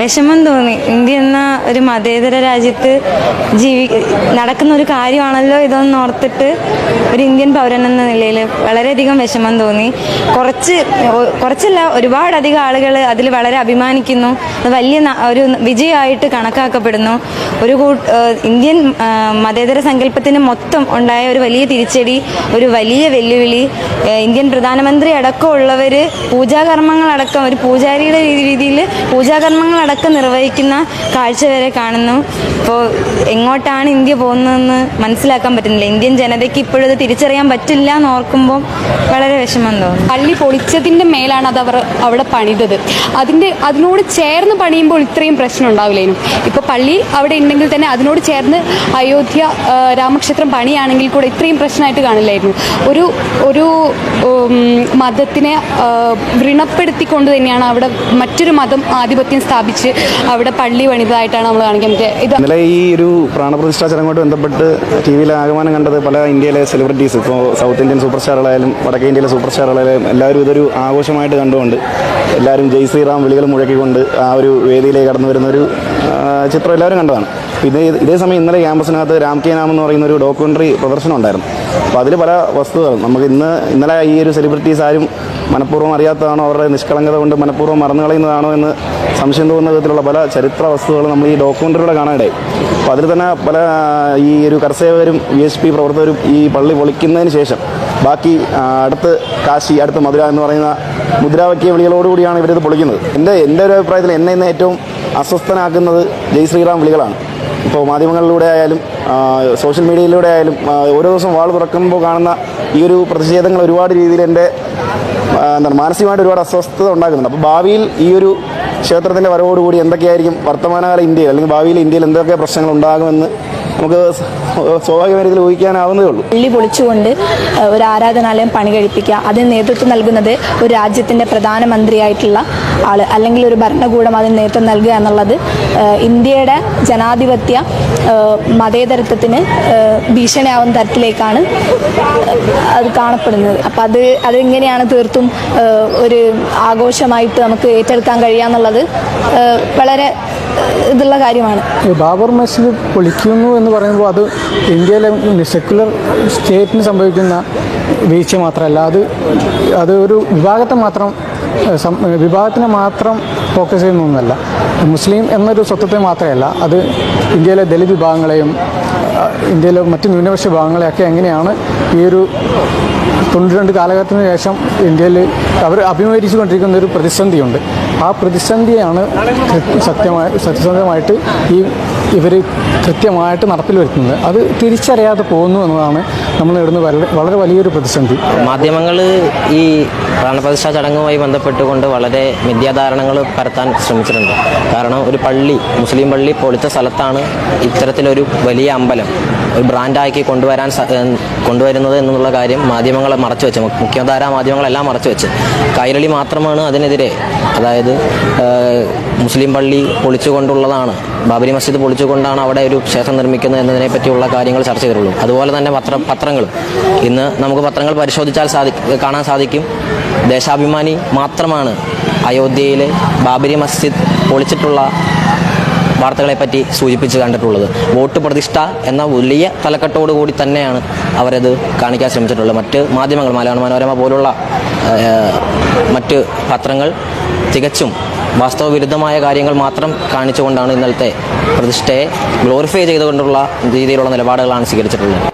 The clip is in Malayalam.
വിഷമം തോന്നി. ഇന്ത്യ എന്ന ഒരു മതേതര രാജ്യത്ത് ജീവി നടക്കുന്ന ഒരു കാര്യമാണല്ലോ ഇതൊന്ന് ഓർത്തിട്ട് ഒരു ഇന്ത്യൻ പൗരൻ എന്ന നിലയിൽ വളരെയധികം വിഷമം തോന്നി. കുറച്ച് കുറച്ചല്ല ഒരുപാടധികം ആളുകൾ അതിൽ വളരെ അഭിമാനിക്കുന്നു. അത് വലിയ ഒരു വിജയമായിട്ട് കണക്കാക്കപ്പെടുന്നു. ഒരു ഇന്ത്യൻ മതേതര സങ്കല്പത്തിന് മൊത്തം ഉണ്ടായ ഒരു വലിയ തിരിച്ചടി ഒരു വലിയ വെല്ലുവിളി. ഇന്ത്യൻ പ്രധാനമന്ത്രി അടക്കമുള്ളവർ പൂജാകർമ്മങ്ങളടക്കം ഒരു പൂജാരിയുടെ രീതിയിൽ പൂജാകർമ്മങ്ങളടക്കം നിർവഹിക്കുന്ന കാഴ്ച വരെ കാണുന്നു. ഇപ്പോൾ എങ്ങോട്ടാണ് ഇന്ത്യ പോകുന്നതെന്ന് മനസ്സിലാക്കാൻ പറ്റുന്നില്ല. ഇന്ത്യൻ ജനതയ്ക്ക് ഇപ്പോഴും തിരിച്ചറിയാൻ പറ്റില്ല എന്ന് ഓർക്കുമ്പോൾ വളരെ വിഷമം തോന്നുന്നു പള്ളി പൊളിച്ചതിന്റെ മേലാണ് അത് അവർ അവിടെ പണിതത്. അതിന്റെ അതിനോട് ചേർന്ന് പണിയുമ്പോൾ ഇത്രയും പ്രശ്നം ഉണ്ടാവില്ലേനും? ഇപ്പോൾ പള്ളി അവിടെ ഉണ്ടെങ്കിൽ തന്നെ അതിനോട് ചേർന്ന് അയോധ്യ രാമക്ഷേത്രം പണിയാണെങ്കിൽ കൂടെ ഇത്രയും പ്രശ്നമായിട്ട് കാണില്ലായിരുന്നു. ഒരു ഒരു മതത്തിനെ വ്രണപ്പെടുത്തിക്കൊണ്ട് തന്നെയാണ് അവിടെ മറ്റൊരു മതം ആധിപത്യം സ്ഥാപിച്ച് അവിടെ പള്ളി പണിതായിട്ടാണ് നമ്മൾ കാണിക്കുന്നത് ഇത് ഇന്നലെ ഈ ഒരു പ്രാണപ്രതിഷ്ഠാ ചടങ്ങുമായിട്ട് ബന്ധപ്പെട്ട് ടി വിയിൽ ആഗമനം കണ്ടത് പല ഇന്ത്യയിലെ സെലിബ്രിറ്റീസ് ഇപ്പോൾ സൗത്ത് ഇന്ത്യൻ സൂപ്പർ സ്റ്റാറുകളായാലും വടക്കേ ഇന്ത്യയിലെ സൂപ്പർ സ്റ്റാറുകളായാലും എല്ലാവരും ഇതൊരു ആഘോഷമായിട്ട് കണ്ടുകൊണ്ട് എല്ലാവരും ജയ് ശ്രീറാം വിളികൾ മുഴക്കിക്കൊണ്ട് ആ ഒരു വേദിയിലേക്ക് കടന്നു വരുന്ന ഒരു ചിത്രം എല്ലാവരും കണ്ടതാണ്. അപ്പോൾ ഇതേ സമയം ഇന്നലെ ക്യാമ്പസിനകത്ത് രാം കെ നാം എന്ന് പറയുന്ന ഒരു ഡോക്യുമെന്ററി പ്രദർശനം ഉണ്ടായിരുന്നു. അപ്പോൾ അതിൽ പല വസ്തുതകളും നമുക്ക് ഇന്ന് ഇന്നലെ ഈ ഒരു സെലിബ്രിറ്റീസ് ആരും മനഃപൂർവം അറിയാത്തതാണോ? അവരുടെ നിഷ്കളങ്കത കൊണ്ട് മനഃപൂർവം മറന്നു കളയുന്നതാണോ എന്ന് സംശയം തോന്നുന്ന വിധത്തിലുള്ള പല ചരിത്ര വസ്തുക്കളും നമ്മൾ ഈ ഡോക്യുമെന്ററിയുടെ കാണാനിടയായി. അപ്പോൾ അതിൽ തന്നെ പല ഈ ഒരു കർഷകരും വി എച്ച് പി പ്രവർത്തകരും ഈ പള്ളി പൊളിക്കുന്നതിന് ശേഷം ബാക്കി അടുത്ത് കാശി അടുത്ത് മധുര എന്ന് പറയുന്ന മുദ്രാവാക്യ വിളികളോടുകൂടിയാണ് ഇവരിത് പൊളിക്കുന്നത്. എന്റെ എന്റെ ഒരു അഭിപ്രായത്തിൽ എന്നെ ഇന്ന് ഏറ്റവും അസ്വസ്ഥനാക്കുന്നത് ജയ് ശ്രീറാം വിളികളാണ്. ഇപ്പോൾ മാധ്യമങ്ങളിലൂടെ ആയാലും സോഷ്യൽ മീഡിയയിലൂടെ ആയാലും ഓരോ ദിവസം വാൾ തുറക്കുമ്പോൾ കാണുന്ന ഈ ഒരു പ്രതിഷേധങ്ങൾ ഒരുപാട് രീതിയിൽ എന്റെ എന്താണ് മാനസികമായിട്ട് ഒരുപാട് അസ്വസ്ഥത ഉണ്ടാക്കുന്നുണ്ട്. അപ്പോൾ ഭാവിയിൽ ഈ ഒരു ക്ഷേത്രത്തിന്റെ വരവോടുകൂടി എന്തൊക്കെയായിരിക്കും വർത്തമാനകാല ഇന്ത്യയിൽ അല്ലെങ്കിൽ ഭാവിയിൽ ഇന്ത്യയിൽ എന്തൊക്കെ പ്രശ്നങ്ങൾ ഉണ്ടാകുമെന്ന് നമുക്ക് സ്വാഭാവികമായിട്ട് ഊഹിക്കാനാവുന്നതേ ഉള്ളൂ. പള്ളി പൊളിച്ചുകൊണ്ട് ഒരു ആരാധനാലയം പണി കഴിപ്പിക്കുക. അതിന് നേതൃത്വം നൽകുന്നത് ഒരു രാജ്യത്തിന്റെ പ്രധാനമന്ത്രിയായിട്ടുള്ള ആൾ അല്ലെങ്കിൽ ഒരു ഭരണകൂടം അതിന് നേതൃത്വം നൽകുക എന്നുള്ളത് ഇന്ത്യയുടെ ജനാധിപത്യ മതേതരത്വത്തിന് ഭീഷണിയാവുന്ന തരത്തിലേക്കാണ് അത് കാണപ്പെടുന്നത്. അപ്പം അത് അതെങ്ങനെയാണ് തീർത്തും ഒരു ആഘോഷമായിട്ട് നമുക്ക് ഏറ്റെടുക്കാൻ കഴിയുക എന്നുള്ളത് വളരെ ഇതുള്ള കാര്യമാണ്. ബാബർ മസ്ജിദ് പൊളിക്കുന്നു എന്ന് പറയുമ്പോൾ അത് ഇന്ത്യയിലെ സെക്കുലർ സ്റ്റേറ്റിന് സംഭവിക്കുന്ന വീഴ്ച മാത്രമല്ല. അത് അത് ഒരു വിഭാഗത്തെ മാത്രം വിഭാഗത്തിനെ മാത്രം ഫോക്കസ് ചെയ്യുന്ന ഒന്നല്ല. മുസ്ലിം എന്നൊരു സ്വത്വത്തെ മാത്രമല്ല അത് ഇന്ത്യയിലെ ദലിത് വിഭാഗങ്ങളെയും ഇന്ത്യയിലെ മറ്റ് ന്യൂനപക്ഷ വിഭാഗങ്ങളെയൊക്കെ എങ്ങനെയാണ് ഈ ഒരു തൊണ്ണൂറ്റി രണ്ട് കാലഘട്ടത്തിന് ശേഷം ഇന്ത്യയിൽ അവർ അഭിമുഖീകരിച്ചു കൊണ്ടിരിക്കുന്ന ഒരു പ്രതിസന്ധിയുണ്ട്. ആ പ്രതിസന്ധിയാണ് സത്യമായ സത്യസന്ധമായിട്ട് ഈ ഇവർ കൃത്യമായിട്ട് നടപ്പിൽ വരുത്തുന്നത് അത് തിരിച്ചറിയാതെ പോകുന്നു എന്നതാണ് നമ്മൾ നേടുന്ന വളരെ വലിയൊരു പ്രതിസന്ധി. മാധ്യമങ്ങൾ ഈ പ്രാണപ്രതിഷ്ഠാ ചടങ്ങുമായി ബന്ധപ്പെട്ടുകൊണ്ട് വളരെ മിഥ്യാധാരണകൾ പരത്താൻ ശ്രമിച്ചിട്ടുണ്ട്. കാരണം ഒരു പള്ളി മുസ്ലിം പള്ളി പൊളിച്ച സ്ഥലത്താണ് ഇത്തരത്തിലൊരു വലിയ അമ്പലം ഒരു ബ്രാൻഡാക്കി കൊണ്ടുവരാൻ കൊണ്ടുവരുന്നത് എന്നുള്ള കാര്യം മാധ്യമങ്ങളെ മറച്ചു വെച്ച് മുഖ്യധാരാ മാധ്യമങ്ങളെല്ലാം മറച്ചു വെച്ച് കൈരളി മാത്രമാണ് അതിനെതിരെ അതായത് മുസ്ലിം പള്ളി പൊളിച്ചുകൊണ്ടുള്ളതാണ്. ബാബരി മസ്ജിദ് പൊളിച്ചുകൊണ്ടാണ് അവിടെ ഒരു ക്ഷേത്രം നിർമ്മിക്കുന്നത് എന്നതിനെ പറ്റിയുള്ള കാര്യങ്ങൾ ചർച്ച ചെയ്തിട്ടുള്ളൂ. അതുപോലെ തന്നെ പത്ര പത്രങ്ങൾ. ഇന്ന് നമുക്ക് പത്രങ്ങൾ പരിശോധിച്ചാൽ സാധി കാണാൻ സാധിക്കും. ദേശാഭിമാനി മാത്രമാണ് അയോധ്യയിലെ ബാബരി മസ്ജിദ് പൊളിച്ചിട്ടുള്ള വാർത്തകളെപ്പറ്റി സൂചിപ്പിച്ച് കണ്ടിട്ടുള്ളത്. വോട്ട് പ്രതിഷ്ഠ എന്ന വലിയ തലക്കെട്ടോട് കൂടി തന്നെയാണ് അവരത് കാണിക്കാൻ ശ്രമിച്ചിട്ടുള്ളത്. മറ്റ് മാധ്യമങ്ങൾ മലയാള മനോരമ പോലുള്ള മറ്റ് പത്രങ്ങൾ തികച്ചും വാസ്തവവിരുദ്ധമായ കാര്യങ്ങൾ മാത്രം കാണിച്ചുകൊണ്ടാണ് ഇന്നലത്തെ പ്രതിഷ്ഠയെ ഗ്ലോറിഫൈ ചെയ്തുകൊണ്ടുള്ള രീതിയിലുള്ള നിലപാടുകളാണ് സ്വീകരിച്ചിട്ടുള്ളത്.